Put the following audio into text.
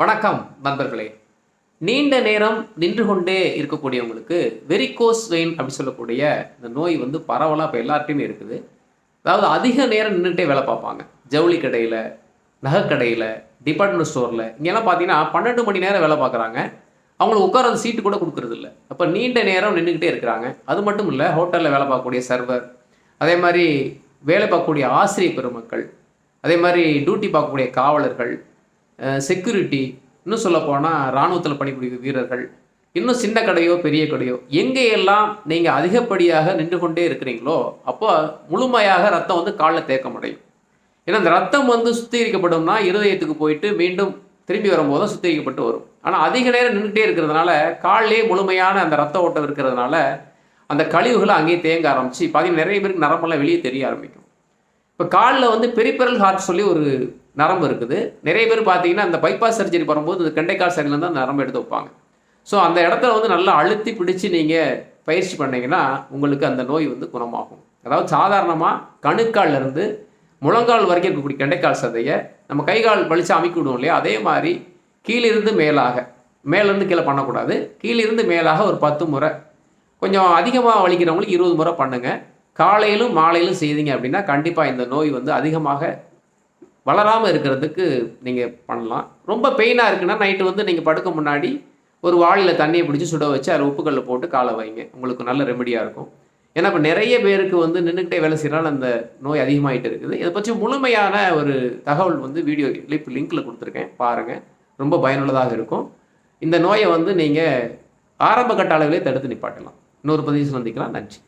வணக்கம் நண்பர்களே. நீண்ட நேரம் நின்று கொண்டே இருக்கக்கூடியவங்களுக்கு வெரிகோஸ் வெயின் அப்படின்னு சொல்லக்கூடிய இந்த நோய் வந்து பரவலாக இப்போ எல்லார்ட்டையுமே இருக்குது. அதாவது அதிக நேரம் நின்றுட்டே வேலை பார்ப்பாங்க. ஜவுளி கடையில் நகைக்கடையில் டிபார்ட்மெண்ட் ஸ்டோரில் இங்கெல்லாம் பார்த்தீங்கன்னா பன்னெண்டு மணி நேரம் வேலை பார்க்குறாங்க. அவங்களுக்கு உட்கார சீட்டு கூட கொடுக்குறதில்ல. அப்போ நீண்ட நேரம் நின்றுக்கிட்டே இருக்கிறாங்க. அது மட்டும் இல்லை ஹோட்டலில் வேலை பார்க்கக்கூடிய சர்வர் அதே மாதிரி வேலை பார்க்கக்கூடிய ஆசிரியர் பெருமக்கள் அதே மாதிரி டியூட்டி பார்க்கக்கூடிய காவலர்கள் செக்யூரிட்டி இன்னும் சொல்லப்போனால் இராணுவத்தில் பணிபுரியும் வீரர்கள் இன்னும் சின்ன கடையோ பெரிய கடையோ எங்கேயெல்லாம் நீங்கள் அதிகப்படியாக நின்று கொண்டே இருக்கிறீங்களோ அப்போ முழுமையாக ரத்தம் வந்து காலில் தேக்க முடியும் ஏன்னா அந்த ரத்தம் வந்து சுத்திகரிக்கப்படும்னா இருதயத்துக்கு போயிட்டு மீண்டும் திரும்பி வரும்போது தான் சுத்திகரிக்கப்பட்டு வரும். ஆனால் அதிக நேரம் நின்றுட்டே இருக்கிறதுனால காலிலே முழுமையான அந்த ரத்த ஓட்டம் இருக்கிறதுனால அந்த கழிவுகளை அங்கேயே தேங்க ஆரம்பிச்சு பார்த்தீங்கன்னா நிறைய பேருக்கு நரம்பெல்லாம் வெளியே தெரிய ஆரம்பிக்கும். இப்போ காலில் வந்து பெரிபெரல் ஹார்ட் சொல்லி ஒரு நரம்பு இருக்குது. நிறைய பேர் பார்த்தீங்கன்னா அந்த பைபாஸ் சர்ஜரி வரும்போது இந்த கெண்டைக்கால் சைட்லேருந்து தான் நரம்பு எடுத்து வைப்பாங்க. ஸோ அந்த இடத்துல வந்து நல்லா அழுத்தி பிடிச்சி நீங்கள் பயிற்சி பண்ணீங்கன்னா உங்களுக்கு அந்த நோய் வந்து குணமாகும். அதாவது சாதாரணமாக கணுக்கால்லேருந்து முழங்கால் வரைக்கும் இருக்கக்கூடிய கெண்டைக்கால் சதையை நம்ம கை கால் வலிச்சு அமைக்கி விடுவோம் இல்லையா? அதே மாதிரி கீழிருந்து மேலாக மேலேருந்து கீழே பண்ணக்கூடாது. கீழிருந்து மேலாக ஒரு பத்து முறை. கொஞ்சம் அதிகமாக வலிக்கிறவங்களுக்கு இருபது முறை பண்ணுங்கள் காலையிலும் மாலையிலும் செய்தீங்க அப்படின்னா கண்டிப்பாக இந்த நோய் வந்து அதிகமாக வளராமல் இருக்கிறதுக்கு நீங்கள் பண்ணலாம். ரொம்ப பெயினாக இருக்குன்னா நைட்டு வந்து நீங்கள் படுக்க முன்னாடி ஒரு வாளியில் தண்ணியை பிடிச்சி சுட வச்சு அதில் உப்புக்கல்ல போட்டு காலை வைங்க. உங்களுக்கு நல்ல ரெமெடியாக இருக்கும். ஏன்னா இப்போ நிறைய பேருக்கு வந்து நின்றுக்கிட்டே வேலை செய்யறனால அந்த நோய் அதிகமாகிட்டு இருக்குது. இதை பற்றி முழுமையான ஒரு தகவல் வந்து வீடியோ லிப் லிங்க்கில் கொடுத்துருக்கேன். பாருங்கள் ரொம்ப பயனுள்ளதாக இருக்கும். இந்த நோயை வந்து நீங்கள் ஆரம்ப கட்ட அளவிலே தடுத்து நிப்பாட்டலாம். இன்னொரு பதிவு சந்திக்கலாம். நன்றி.